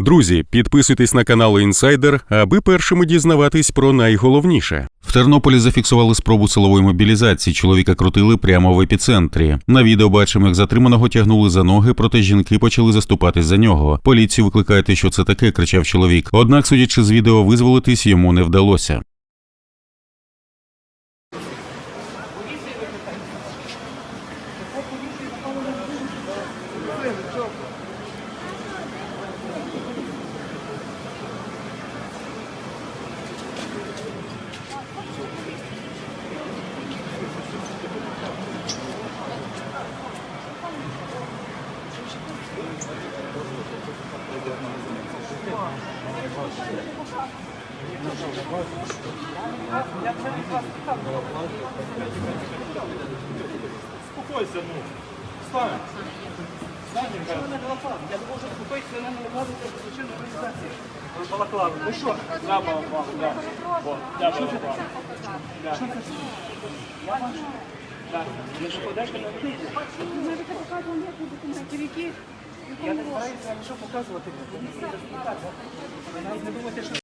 Друзі, підписуйтесь на канал Інсайдер, аби першими дізнаватись про найголовніше. В Тернополі зафіксували спробу силової мобілізації. Чоловіка крутили прямо в епіцентрі. На відео бачимо, як затриманого тягнули за ноги, проте жінки почали заступатись за нього. Поліцію викликайте, що це таке, кричав чоловік. Однак, судячи з відео, визволитись йому не вдалося. Спокойся, ну. Встань. Я не можу спокоїтися, мене не в злочинну організацію. Балаклаву. Ну що? На балаклаву, да. О, да, балаклаву. Що це? Я бачу. Так, не покладеш мене в вийде. Ви можете показувати ніяких документів, які Я не збираюся, що показувати. Навіть не думайте, що